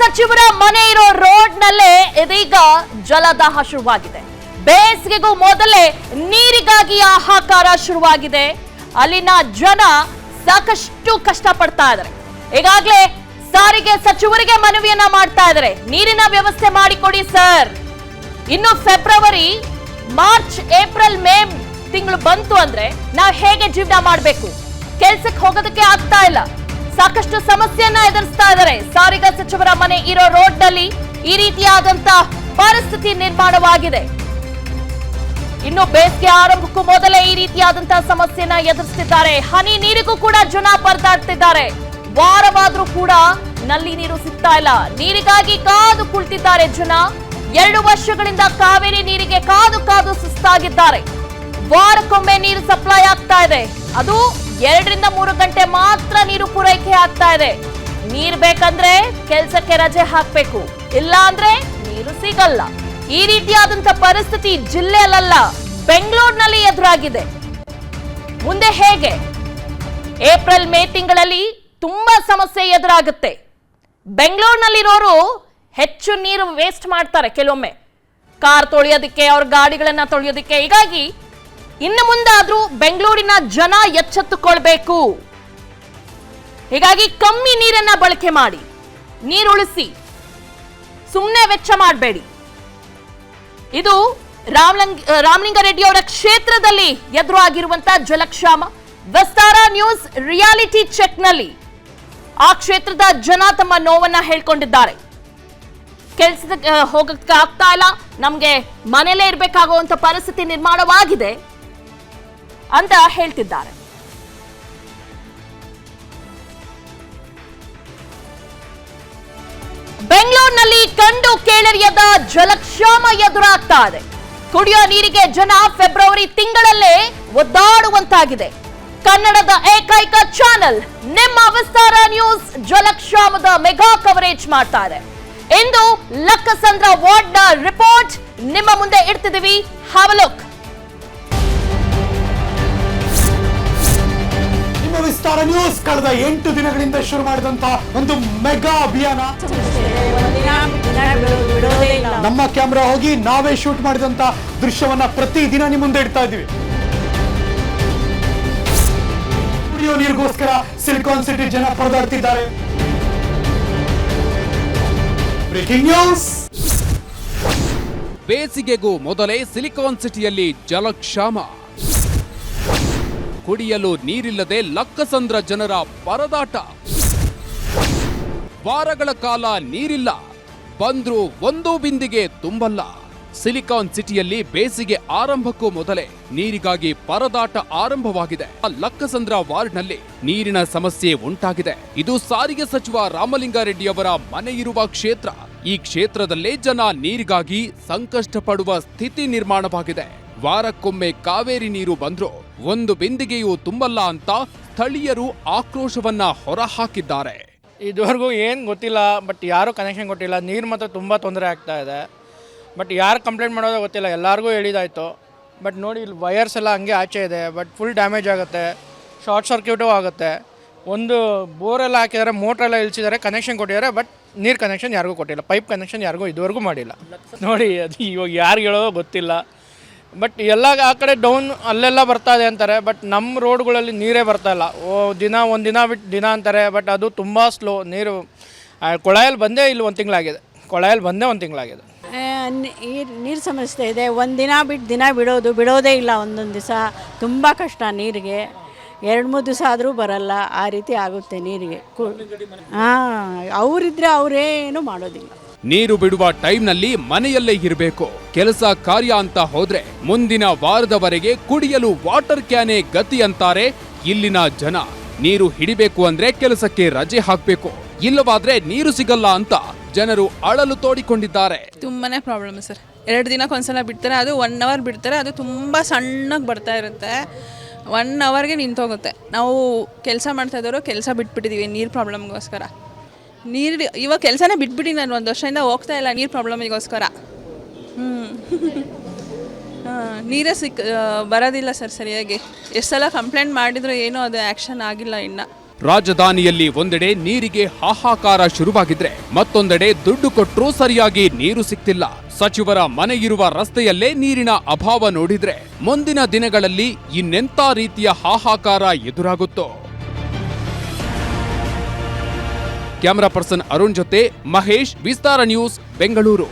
ಸಚಿವರ ಮನೆ ಇರೋ ರೋಡ್ ನಲ್ಲೇ ಇದೀಗ ಜಲದಾಹ ಶುರುವಾಗಿದೆ. ಬೇಸಿಗೆಗೂ ಮೊದಲೇ ನೀರಿಗಾಗಿ ಹಾಹಾಕಾರ ಶುರುವಾಗಿದೆ. ಅಲ್ಲಿನ ಜನ ಸಾಕಷ್ಟು ಕಷ್ಟಪಡ್ತಾ ಇದ್ದಾರೆ. ಈಗಾಗಲೇ ಸಾರಿಗೆ ಸಚಿವರಿಗೆ ಮನವಿಯನ್ನ ಮಾಡ್ತಾ ಇದ್ದಾರೆ. ನೀರಿನ ವ್ಯವಸ್ಥೆ ಮಾಡಿಕೊಡಿ ಸರ್. ಇನ್ನು ಫೆಬ್ರವರಿ, ಮಾರ್ಚ್, ಏಪ್ರಿಲ್, ಮೇ ತಿಂಗಳು ಬಂತು ಅಂದ್ರೆ ನಾವು ಹೇಗೆ ಜೀವನ ಮಾಡಬೇಕು? ಕೆಲ್ಸಕ್ಕೆ ಹೋಗೋದಕ್ಕೆ ಆಗ್ತಾ ಇಲ್ಲ. ಸಾಕಷ್ಟು ಸಮಸ್ಯೆಯನ್ನ ಎದುರಿಸ್ತಾ ಇದ್ದಾರೆ. ಸಾರಿಗೆ ಸಚಿವರ ಮನೆ ಇರೋ ರೋಡ್ನಲ್ಲಿ ಈ ರೀತಿಯಾದಂತ ಪರಿಸ್ಥಿತಿ ನಿರ್ಮಾಣವಾಗಿದೆ. ಇನ್ನು ಬೇಸಿಗೆ ಆರಂಭಕ್ಕೂ ಮೊದಲೇ ಈ ರೀತಿಯಾದಂತಹ ಸಮಸ್ಯೆಯನ್ನ ಎದುರಿಸ್ತಿದ್ದಾರೆ. ಹನಿ ನೀರಿಗೂ ಕೂಡ ಜನ ಪರದಾಡ್ತಿದ್ದಾರೆ. ವಾರವಾದ್ರೂ ಕೂಡ ನಲ್ಲಿ ನೀರು ಸಿಗ್ತಾ ಇಲ್ಲ. ನೀರಿಗಾಗಿ ಕಾದು ಕುಳಿತಿದ್ದಾರೆ ಜನ ಎರಡು ವರ್ಷಗಳಿಂದ ಕಾವೇರಿ ನೀರಿಗೆ ಕಾದು ಕಾದು ಸುಸ್ತಾಗಿದ್ದಾರೆ. ವಾರಕ್ಕೊಮ್ಮೆ ನೀರು ಸಪ್ಲೈ ಆಗ್ತಾ ಇದೆ. ಅದು ಎರಡರಿಂದ ಮೂರು ಗಂಟೆ ಮಾತ್ರ ನೀರು ಪೂರೈಕೆ ಆಗ್ತಾ ಇದೆ. ನೀರ್ ಬೇಕಂದ್ರೆ ಕೆಲ್ಸಕ್ಕೆ ರಜೆ ಹಾಕ್ಬೇಕು. ಇಲ್ಲ ಅಂದ್ರೆ ನೀರು ಸಿಗಲ್ಲ. ಈ ರೀತಿಯಾದಂತ ಪರಿಸ್ಥಿತಿ ಜಿಲ್ಲೆಯಲ್ಲ ಬೆಂಗಳೂರಿನಲ್ಲಿ ಎದುರಾಗಿದೆ. ಮುಂದೆ ಹೇಗೆ? ಏಪ್ರಿಲ್ ಮೇ ತಿಂಗಳಲ್ಲಿ ತುಂಬಾ ಸಮಸ್ಯೆ ಎದುರಾಗುತ್ತೆ. ಬೆಂಗಳೂರಿನಲ್ಲಿರೋರು ಹೆಚ್ಚು ನೀರು ವೇಸ್ಟ್ ಮಾಡ್ತಾರೆ ಕೆಲವೊಮ್ಮೆ. ಕಾರ್ ತೊಳೆಯೋದಿಕ್ಕೆ, ಅವ್ರ ಗಾಡಿಗಳನ್ನ ತೊಳೆಯೋದಿಕ್ಕೆ. ಹೀಗಾಗಿ ಇನ್ನು ಮುಂದಾದ್ರೂ ಬೆಂಗಳೂರಿನ ಜನ ಎಚ್ಚೆತ್ತುಕೊಳ್ಬೇಕು. ಹೀಗಾಗಿ ಕಮ್ಮಿ ನೀರನ್ನ ಬಳಕೆ ಮಾಡಿ. ನೀರು ಉಳಿಸಿ. ಸುಮ್ಮನೆ ವೆಚ್ಚ ಮಾಡಬೇಡಿ. ಇದು ರಾಮಲಿಂಗ ರೆಡ್ಡಿ ಅವರ ಕ್ಷೇತ್ರದಲ್ಲಿ ಎದುರಾಗಿರುವಂತಹ ಜಲಕ್ಷಾಮ. ವಿಸ್ತಾರ ನ್ಯೂಸ್ ರಿಯಾಲಿಟಿ ಚೆಕ್ನಲ್ಲಿ ಆ ಕ್ಷೇತ್ರದ ಜನ ತಮ್ಮ ನೋವನ್ನ ಹೇಳ್ಕೊಂಡಿದ್ದಾರೆ. ಕೆಲಸದ ಹೋಗಕ್ಕೆ ಆಗ್ತಾ ಇಲ್ಲ. ನಮ್ಗೆ ಮನೆಯಲ್ಲೇ ಇರಬೇಕಾಗುವಂತ ಪರಿಸ್ಥಿತಿ ನಿರ್ಮಾಣವಾಗಿದೆ. ಅಂತ ಹೇಳ್ತಿದ್ದಾರೆ. ಬೆಂಗಳೂರಿನಲ್ಲಿ ಕಂಡು ಕೇಳರಿಯದ ಜಲಕ್ಷಾಮ ಎದುರಾಗ್ತಾ ಇದೆ ಕುಡಿಯೋ ನೀರಿಗೆ ಜನ ಫೆಬ್ರವರಿ ತಿಂಗಳಲ್ಲೇ ಒದ್ದಾಡುವಂತಾಗಿದೆ. ಕನ್ನಡದ ಏಕೈಕ ಚಾನೆಲ್, ನಿಮ್ಮ ವಿಸ್ತಾರ ನ್ಯೂಸ್ ಜಲಕ್ಷಾಮದ ಮೆಗಾ ಕವರೇಜ್ ಮಾಡ್ತಾ ಇದೆ. ಇಂದು ಲಕ್ಕಸಂದ್ರ ವಾರ್ಡ್ನ ರಿಪೋರ್ಟ್ ನಿಮ್ಮ ಮುಂದೆ ಇಡ್ತಿದ್ದೀವಿ. ಎಂಟು ದಿನಗಳಿಂದ ಶುರು ಮಾಡಿದಂತ ಒಂದು ಮೆಗಾ ಅಭಿಯಾನ. ನಮ್ಮ ಕ್ಯಾಮ್ರಾ ಹೋಗಿ ನಾವೇ ಶೂಟ್ ಮಾಡಿದಂತ ದೃಶ್ಯವನ್ನ ಪ್ರತಿ ದಿನ ನಿಮ್ಮ ಮುಂದೆ ಇಡ್ತಾ ಇದೀವಿ ಕುಡಿಯೋ ನೀರಿಗೋಸ್ಕರ ಸಿಲಿಕಾನ್ ಸಿಟಿ ಜನ ಪರದಾಡ್ತಿದ್ದಾರೆ. ನ್ಯೂಸ್ ಬೇಸಿಗೆಗೂ ಮೊದಲೇ ಸಿಲಿಕಾನ್ ಸಿಟಿಯಲ್ಲಿ ಜಲಕ್ಷಾಮ. ಕುಡಿಯಲು ನೀರಿಲ್ಲದೆ ಲಕ್ಕಸಂದ್ರ ಜನರ ಪರದಾಟ. ವಾರಗಳ ಕಾಲ ನೀರಿಲ್ಲ. ಬಂದ್ರೂ ಒಂದು ಬಿಂದಿಗೆ ತುಂಬಲ್ಲ. ಸಿಲಿಕಾನ್ ಸಿಟಿಯಲ್ಲಿ ಬೇಸಿಗೆ ಆರಂಭಕ್ಕೂ ಮೊದಲೇ ನೀರಿಗಾಗಿ ಪರದಾಟ ಆರಂಭವಾಗಿದೆ. ಲಕ್ಕಸಂದ್ರ ವಾರ್ಡ್ನಲ್ಲಿ ನೀರಿನ ಸಮಸ್ಯೆ ಉಂಟಾಗಿದೆ. ಇದು ಸಾರಿಗೆ ಸಚಿವ ರಾಮಲಿಂಗಾರೆಡ್ಡಿ ಅವರ ಮನೆ ಇರುವ ಕ್ಷೇತ್ರ. ಈ ಕ್ಷೇತ್ರದಲ್ಲೇ ಜನ ನೀರಿಗಾಗಿ ಸಂಕಷ್ಟ ಪಡುವ ಸ್ಥಿತಿ ನಿರ್ಮಾಣವಾಗಿದೆ. ವಾರಕ್ಕೊಮ್ಮೆ ಕಾವೇರಿ ನೀರು ಬಂದ್ರೂ ಒಂದು ಬಿಂದಿಗೆಯೂ ತುಂಬಲ್ಲ ಅಂತ ಸ್ಥಳೀಯರು ಆಕ್ರೋಶವನ್ನ ಹೊರಹಾಕಿದ್ದಾರೆ. ಇದುವರೆಗೂ ಏನು ಗೊತ್ತಿಲ್ಲ, ಬಟ್ ಯಾರೂ ಕನೆಕ್ಷನ್ ಕೊಟ್ಟಿಲ್ಲ. ನೀರು ಮಾತ್ರ ತುಂಬ ತೊಂದರೆ ಆಗ್ತಾ ಇದೆ. ಬಟ್ ಯಾರು ಕಂಪ್ಲೇಂಟ್ ಮಾಡೋದು ಗೊತ್ತಿಲ್ಲ. ಎಲ್ಲರಿಗೂ ಹೇಳಿದಾಯ್ತು. ಬಟ್ ನೋಡಿ, ಇಲ್ಲಿ ವಯರ್ಸ್ ಎಲ್ಲ ಹಂಗೆ ಆಚೆ ಇದೆ. ಬಟ್ ಫುಲ್ ಡ್ಯಾಮೇಜ್ ಆಗುತ್ತೆ. ಶಾರ್ಟ್ ಸರ್ಕ್ಯೂಟು ಆಗುತ್ತೆ. ಒಂದು ಬೋರೆಲ್ಲ ಹಾಕಿದ್ದಾರೆ, ಮೋಟ್ರೆಲ್ಲ ಇಳಿಸಿದ್ದಾರೆ ಕನೆಕ್ಷನ್ ಕೊಟ್ಟಿದ್ದಾರೆ ಬಟ್ ನೀರು ಕನೆಕ್ಷನ್ ಯಾರಿಗೂ ಕೊಟ್ಟಿಲ್ಲ. ಪೈಪ್ ಕನೆಕ್ಷನ್ ಯಾರಿಗೂ ಇದುವರೆಗೂ ಮಾಡಿಲ್ಲ. ನೋಡಿ, ಅದು ಇವಾಗ ಯಾರು ಹೇಳೋ ಗೊತ್ತಿಲ್ಲ. ಬಟ್ ಎಲ್ಲ ಆ ಕಡೆ ಡೌನ್ ಅಲ್ಲೆಲ್ಲ ಬರ್ತಾ ಇದೆ ಅಂತಾರೆ ಬಟ್ ನಮ್ಮ ರೋಡ್ಗಳಲ್ಲಿ ನೀರೇ ಬರ್ತಾ ಇಲ್ಲ. ಓ, ದಿನ ಒಂದು ದಿನ ಬಿಟ್ಟು ದಿನ ಅಂತಾರೆ ಬಟ್ ಅದು ತುಂಬ ಸ್ಲೋ ನೀರು. ಕೊಳಾಯಲ್ಲಿ ಬಂದೇ ಇಲ್ಲಿ ಒಂದು ತಿಂಗಳಾಗಿದೆ. ಕೊಳಾಯಲ್ಲಿ ಬಂದೇ ಒಂದು ತಿಂಗಳಾಗಿದೆ. ನೀರು ಸಮಸ್ಯೆ ಇದೆ. ಒಂದು ದಿನ ಬಿಟ್ಟು ದಿನ ಬಿಡೋದು, ಬಿಡೋದೇ ಇಲ್ಲ ಒಂದೊಂದು ದಿವಸ. ತುಂಬ ಕಷ್ಟ ನೀರಿಗೆ. ಎರಡು ಮೂರು ದಿವಸ ಆದರೂ ಬರಲ್ಲ ಆ ರೀತಿ ಆಗುತ್ತೆ ನೀರಿಗೆ. ಹಾಂ ಅವರಿದ್ರೆ ಅವರೇನು ಮಾಡೋದಿಲ್ಲ. ನೀರು ಬಿಡುವ ಟೈಮ್ನಲ್ಲಿ ಮನೆಯಲ್ಲೇ ಇರಬೇಕು. ಕೆಲಸ ಕಾರ್ಯ ಅಂತ ಹೋದ್ರೆ ಮುಂದಿನ ವಾರದವರೆಗೆ ಕುಡಿಯಲು ವಾಟರ್ ಕ್ಯಾನೇ ಗತಿ ಅಂತಾರೆ ಇಲ್ಲಿನ ಜನ. ನೀರು ಹಿಡಿಬೇಕು ಅಂದ್ರೆ ಕೆಲಸಕ್ಕೆ ರಜೆ ಹಾಕ್ಬೇಕು. ಇಲ್ಲವಾದ್ರೆ ನೀರು ಸಿಗಲ್ಲ ಅಂತ ಜನರು ಅಳಲು ತೋಡಿಕೊಂಡಿದ್ದಾರೆ. ತುಂಬಾನೇ ಪ್ರಾಬ್ಲಮ್ ಸರ್. ಎರಡು ದಿನಕ್ಕೆ ಒಂದ್ಸಲ ಬಿಡ್ತಾರೆ ಅದು ಒನ್ ಅವರ್ ಬಿಡ್ತಾರೆ ಅದು ತುಂಬಾ ಸಣ್ಣಗೆ ಬರ್ತಾ ಇರುತ್ತೆ. ಒನ್ ಅವರ್ಗೆ ನಿಂತೋಗುತ್ತೆ. ನಾವು ಕೆಲಸ ಮಾಡ್ತಾ ಇದ್ದವರು ಕೆಲಸ ಬಿಟ್ಬಿಟ್ಟಿದ್ದೀವಿ ನೀರು ಪ್ರಾಬ್ಲಮ್ಗೋಸ್ಕರ ನೀರು ಇವಾಗ ಕೆಲಸನೇ ಬಿಟ್ಬಿಟ್ಟು ನಾನು ಒಂದು ವರ್ಷದಿಂದ ಹೋಗ್ತಾ ಇಲ್ಲ ನೀರು ಪ್ರಾಬ್ಲಮಿಗೋಸ್ಕರ ಹ್ಞೂ ನೀರೇ ಸಿಕ್ ಬರೋದಿಲ್ಲ ಸರ್ ಸರಿಯಾಗಿ. ಎಷ್ಟು ಸಲ ಕಂಪ್ಲೇಂಟ್ ಮಾಡಿದ್ರು ಏನೂ ಅದು ಆ್ಯಕ್ಷನ್ ಆಗಿಲ್ಲ ಇನ್ನು. ರಾಜಧಾನಿಯಲ್ಲಿ ಒಂದೆಡೆ ನೀರಿಗೆ ಹಾಹಾಕಾರ ಶುರುವಾಗಿದ್ರೆ ಮತ್ತೊಂದೆಡೆ ದುಡ್ಡು ಕೊಟ್ಟರೂ ಸರಿಯಾಗಿ ನೀರು ಸಿಗ್ತಿಲ್ಲ. ಸಚಿವರ ಇರುವ ರಸ್ತೆಯಲ್ಲೇ ನೀರಿನ ಅಭಾವ ನೋಡಿದ್ರೆ ಮುಂದಿನ ದಿನಗಳಲ್ಲಿ ಇನ್ನೆಂಥ ರೀತಿಯ ಹಾಹಾಕಾರ ಎದುರಾಗುತ್ತೋ. ಕ್ಯಾಮರಾ ಪರ್ಸನ್ ಅರುಣ್ ಜೊತೆ ಮಹೇಶ್, ವಿಸ್ತಾರ ನ್ಯೂಸ್, ಬೆಂಗಳೂರು.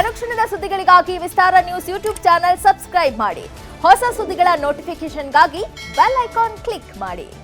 ಅನುಕ್ಷಣದ ಸುದ್ದಿಗಳಿಗಾಗಿ Vistara news YouTube channel subscribe ಮಾಡಿ. ಹೊಸ ಸುದ್ದಿಗಳ ನೋಟಿಫಿಕೇಶನ್ಗಾಗಿ ಬೆಲ್ ಐಕಾನ್ ಕ್ಲಿಕ್ ಮಾಡಿ.